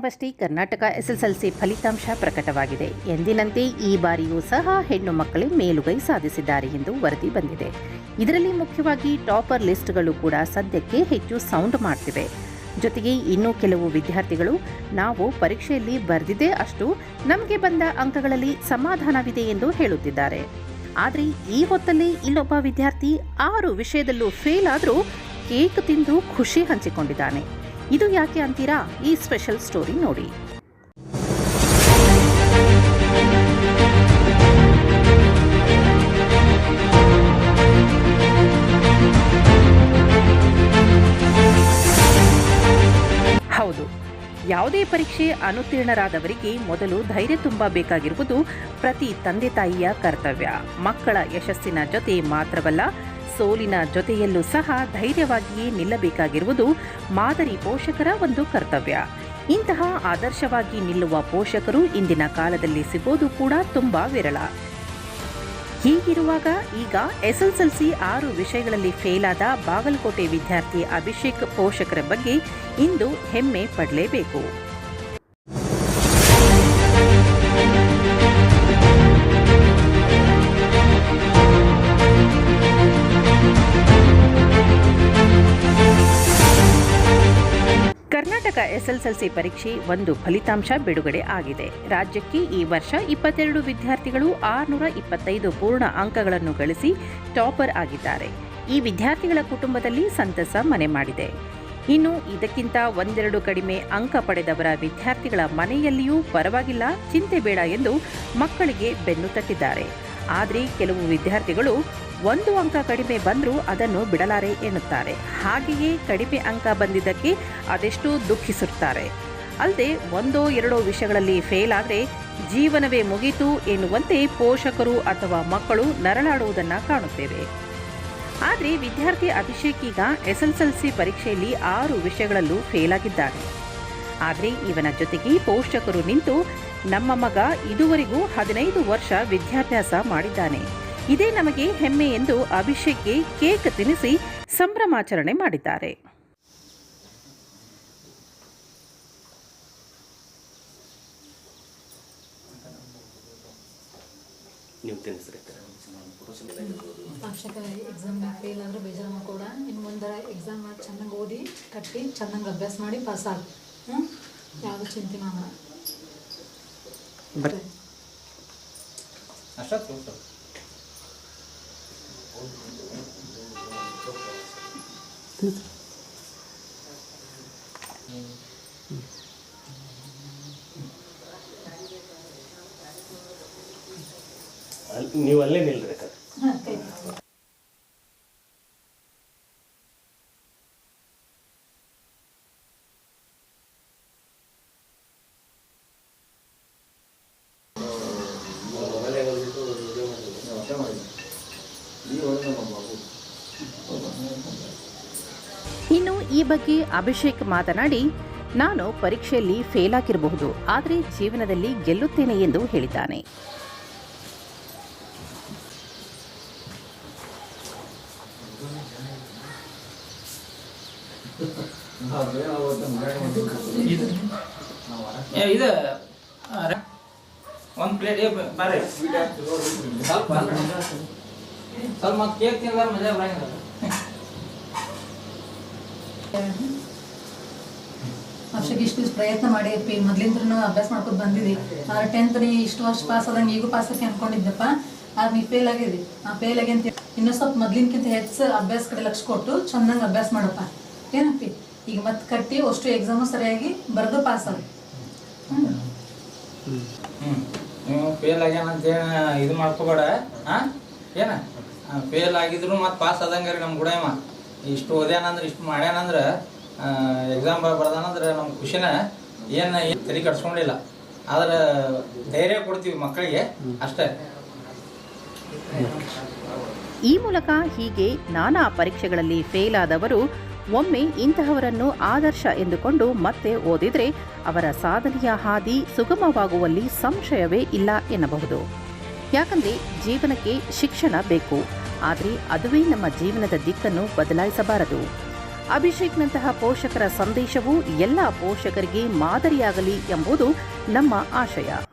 ದಿನವಷ್ಟೇ Karnataka SSLC ಫಲಿತಾಂಶ ಪ್ರಕಟವಾಗಿದೆ. ಎಂದಿನಂತೆ ಈ ಬಾರಿಯೂ ಸಹ ಹೆಣ್ಣು ಮಕ್ಕಳೇ ಮೇಲುಗೈ ಸಾಧಿಸಿದ್ದಾರೆ ಎಂದು ವರದಿ ಬಂದಿದೆ. ಇದರಲ್ಲಿ ಮುಖ್ಯವಾಗಿ ಟಾಪರ್ ಲಿಸ್ಟ್ಗಳು ಕೂಡ ಸದ್ಯಕ್ಕೆ ಹೆಚ್ಚು ಸೌಂಡ್ ಮಾಡ್ತಿವೆ. ಜೊತೆಗೆ ಇನ್ನೂ ಕೆಲವು ವಿದ್ಯಾರ್ಥಿಗಳು, ನಾವು ಪರೀಕ್ಷೆಯಲ್ಲಿ ಬರೆದಿದ್ದೇ ಅಷ್ಟು, ನಮಗೆ ಬಂದ ಅಂಕಗಳಲ್ಲಿ ಸಮಾಧಾನವಿದೆ ಎಂದು ಹೇಳುತ್ತಿದ್ದಾರೆ. ಆದರೆ ಈ ಹೊತ್ತಲ್ಲಿ ಇಲ್ಲೊಬ್ಬ ವಿದ್ಯಾರ್ಥಿ ಆರು ವಿಷಯದಲ್ಲೂ ಫೇಲ್ ಆದರೂ ಕೇಕ್ ತಿಂದು ಖುಷಿ ಹಂಚಿಕೊಂಡಿದ್ದಾನೆ. ಇದು ಯಾಕೆ ಅಂತೀರಾ? ಈ ಸ್ಪೆಷಲ್ ಸ್ಟೋರಿ ನೋಡಿ. ಹೌದು. ಯಾವುದೇ ಪರೀಕ್ಷೆ ಅನುತ್ತೀರ್ಣರಾದವರಿಗೆ ಮೊದಲು ಧೈರ್ಯ ತುಂಬಬೇಕಾಗಿರುವುದು ಪ್ರತಿ ತಂದೆ ತಾಯಿಯ ಕರ್ತವ್ಯ. ಮಕ್ಕಳ ಯಶಸ್ಸಿನ ಜೊತೆ ಮಾತ್ರವಲ್ಲ ಸೋಲಿನ ಜೊತೆಯಲ್ಲೂ ಸಹ ಧೈರ್ಯವಾಗಿಯೇ ನಿಲ್ಲಬೇಕಾಗಿರುವುದು ಮಾದರಿ ಪೋಷಕರ ಒಂದು ಕರ್ತವ್ಯ. ಇಂತಹ ಆದರ್ಶವಾಗಿ ನಿಲ್ಲುವ ಪೋಷಕರು ಇಂದಿನ ಕಾಲದಲ್ಲಿ ಸಿಗೋದು ಕೂಡ ತುಂಬಾ ವಿರಳ. ಹೀಗಿರುವಾಗ ಈಗ ಎಸ್ಎಸ್ಎಲ್ಸಿ ಆರು ವಿಷಯಗಳಲ್ಲಿ ಫೇಲ್ ಆದ ಬಾಗಲಕೋಟೆ ವಿದ್ಯಾರ್ಥಿ ಅಭಿಷೇಕ್ ಪೋಷಕರ ಬಗ್ಗೆ ಇಂದು ಹೆಮ್ಮೆ ಪಡಲೇಬೇಕು. ಕರ್ನಾಟಕ ಎಸ್ಎಸ್ಎಲ್ಸಿ ಪರೀಕ್ಷೆ ಒಂದು ಫಲಿತಾಂಶ ಬಿಡುಗಡೆ ಆಗಿದೆ. ರಾಜ್ಯಕ್ಕೆ ಈ ವರ್ಷ ಇಪ್ಪತ್ತೆರಡು ವಿದ್ಯಾರ್ಥಿಗಳು ಆರುನೂರ ಇಪ್ಪತ್ತೈದು ಪೂರ್ಣ ಅಂಕಗಳನ್ನು ಗಳಿಸಿ ಟಾಪರ್ ಆಗಿದ್ದಾರೆ. ಈ ವಿದ್ಯಾರ್ಥಿಗಳ ಕುಟುಂಬದಲ್ಲಿ ಸಂತಸ ಮನೆ ಮಾಡಿದೆ. ಇನ್ನು ಇದಕ್ಕಿಂತ ಒಂದೆರಡು ಕಡಿಮೆ ಅಂಕ ಪಡೆದವರ ವಿದ್ಯಾರ್ಥಿಗಳ ಮನೆಯಲ್ಲಿಯೂ ಪರವಾಗಿಲ್ಲ, ಚಿಂತೆ ಬೇಡ ಎಂದು ಮಕ್ಕಳಿಗೆ ಬೆನ್ನು ತಟ್ಟಿದ್ದಾರೆ. ಆದರೆ ಕೆಲವು ವಿದ್ಯಾರ್ಥಿಗಳು ಒಂದು ಅಂಕ ಕಡಿಮೆ ಬಂದರೂ ಅದನ್ನು ಬಿಡಲಾರೆ ಎನ್ನುತ್ತಾರೆ. ಹಾಗೆಯೇ ಕಡಿಮೆ ಅಂಕ ಬಂದಿದ್ದಕ್ಕೆ ಅದೆಷ್ಟು ದುಃಖಿಸುತ್ತಾರೆ. ಅಲ್ಲದೆ ಒಂದೋ ಎರಡೋ ವಿಷಯಗಳಲ್ಲಿ ಫೇಲ್ ಆದರೆ ಜೀವನವೇ ಮುಗೀತು ಎನ್ನುವಂತೆ ಪೋಷಕರು ಅಥವಾ ಮಕ್ಕಳು ನರಳಾಡುವುದನ್ನು ಕಾಣುತ್ತೇವೆ. ಆದರೆ ವಿದ್ಯಾರ್ಥಿ ಅಭಿಷೇಕ್ ಈಗ ಎಸ್ಎಸ್ಎಲ್ಸಿ ಪರೀಕ್ಷೆಯಲ್ಲಿ ಆರು ವಿಷಯಗಳಲ್ಲೂ ಫೇಲ್ ಆಗಿದ್ದಾರೆ ಆದರೆ ಇವನ ಜೊತೆಗೆ ಪೋಷಕರು ನಿಂತು ನಮ್ಮ ಮಗ ಇದುವರೆಗೂ ಹದಿನೈದು ವರ್ಷ ವಿದ್ಯಾಭ್ಯಾಸ ಮಾಡಿದ್ದಾನೆ. ಇದೇ ನಮಗೆ ಹೆಮ್ಮೆ ಎಂದು ಅಭಿಷೇಕ್ಗೆ ಕೇಕ್ ತಿನ್ನಿಸಿ ಸಂಭ್ರಮಾಚರಣೆ ಮಾಡಿದ್ದಾರೆ. ನೀವು ಎಕ್ಸಾಮ್ ಫೇಲ್ ಆದ್ರೆ ಬೇಜಾರು ಮಾಡ್ಕೊಡ ಇನ್ನು ಮುಂದೆ ಎಕ್ಸಾಮ್ ಚೆನ್ನಾಗಿ ಓದಿ ಕಟ್ಟಿ ಚೆನ್ನಾಗಿ ಅಭ್ಯಾಸ ಮಾಡಿ ಪಾಸ್ ಆಗ. ಹ್ಞೂ ಯಾವುದು ಚಿಂತೆ ಮಾಡ ಬರ್ರಿ. ಅಷ್ಟೇ ಸ್ವಲ್ಪ ಅಲ್ಲಿ ನೀವು ಅಲ್ಲೇ ಅಕ್ಕ ಹಾಂ ಕೈ ಇನ್ನು ಈ ಬಗ್ಗೆ ಅಭಿಷೇಕ್ ಮಾತನಾಡಿ, ನಾನು ಪರೀಕ್ಷೆಯಲ್ಲಿ ಫೇಲ್ ಆಗಿರಬಹುದು, ಆದರೆ ಜೀವನದಲ್ಲಿ ಗೆಲ್ಲುತ್ತೇನೆ ಎಂದು ಹೇಳಿದ್ದಾನೆ. ಒಂದು ಪ್ಲೇಟ್ ಬರ್ರಿ ಸ್ವಲ್ಪ ಮತ್ತೆ ಕೇಕ್ ತಿಂದ್ರೆ ಮಜಾ ಬರಂಗಿಲ್ಲ ವರ್ಷಕ್ಕೆ ಇಷ್ಟು ಪ್ರಯತ್ನ ಮಾಡಿ ಮೊದ್ಲಿಂದ್ರೂ ಮೊದ್ಲಿಂದ ಅಭ್ಯಾಸ ಮಾಡ್ಕೊಂಡು ಬಂದಿದ್ವಿ ಆದ್ರೆ ಟೆಂತ್ ನೀ ಇಷ್ಟು ವರ್ಷ ಪಾಸ್ ಆದಂಗೆ ಈಗೂ ಪಾಸ್ ಆಗಿ ಅನ್ಕೊಂಡಿದ್ದಪ್ಪ ಆದ್ರೆ ನೀ ಫೇಲ್ ಆಗಿದಿ ಆ ಫೇಲ್ ಆಗಿ ಅಂತ ಇನ್ನೂ ಸ್ವಲ್ಪ ಮೊದ್ಲಿನ್ಕಿಂತ ಹೆಚ್ಚು ಅಭ್ಯಾಸ ಕಡೆ ಲಕ್ಷ ಕೊಟ್ಟು ಚೆನ್ನಾಗಿ ಅಭ್ಯಾಸ ಮಾಡಪ್ಪ. ಏನಪ್ಪಿ? ಈಗ ಮತ್ತೆ ಕಟ್ಟಿ ಅಷ್ಟು ಎಕ್ಸಾಮು ಸರಿಯಾಗಿ ಬರೆದು ಪಾಸ್ ಆಗಿ ಹ್ಞೂ ಫೇಲ್ ಆಗ್ಯಾನ ಇದು ಮಾಡ್ಕೋಬೇಡ. ಹಾಂ ಏನ? ಫೇಲ್ ಆಗಿದ್ರು ಮತ್ತೆ ಪಾಸ್ ಆದಂಗೆ ರೀ ನಮ್ಮ ಇಷ್ಟು ಓದ್ಯಾನಂದ್ರೆ, ಇಷ್ಟು ಮಾಡ್ಯಾನಂದ್ರೆ ಎಕ್ಸಾಮ್ ಬರ್ದಾನಂದ್ರೆ ನಮ್ಮ ಖುಷಿನ ಏನು ತಲೆ ಕಟ್ಸ್ಕೊಂಡಿಲ್ಲ. ಆದ್ರೆ ಧೈರ್ಯ ಕೊಡ್ತೀವಿ ಮಕ್ಕಳಿಗೆ ಅಷ್ಟೇ. ಈ ಮೂಲಕ ಹೀಗೆ ನಾನಾ ಪರೀಕ್ಷೆಗಳಲ್ಲಿ ಫೇಲ್ ಆದವರು ಒಮ್ಮೆ ಇಂತಹವರನ್ನು ಆದರ್ಶ ಎಂದುಕೊಂಡು ಮತ್ತೆ ಓದಿದರೆ ಅವರ ಸಾಧನೆಯ ಹಾದಿ ಸುಗಮವಾಗುವಲ್ಲಿ ಸಂಶಯವೇ ಇಲ್ಲ ಎನ್ನಬಹುದು. ಯಾಕಂದ್ರೆ ಜೀವನಕ್ಕೆ ಶಿಕ್ಷಣ ಬೇಕು. ಆದರೆ ಅದುವೇ ನಮ್ಮ ಜೀವನದ ದಿಕ್ಕನ್ನು ಬದಲಾಯಿಸಬಾರದು. ಅಭಿಷೇಕ್ನಂತಹ ಪೋಷಕರ ಸಂದೇಶವು ಎಲ್ಲ ಪೋಷಕರಿಗೆ ಮಾದರಿಯಾಗಲಿ ಎಂಬುದು ನಮ್ಮ ಆಶಯ.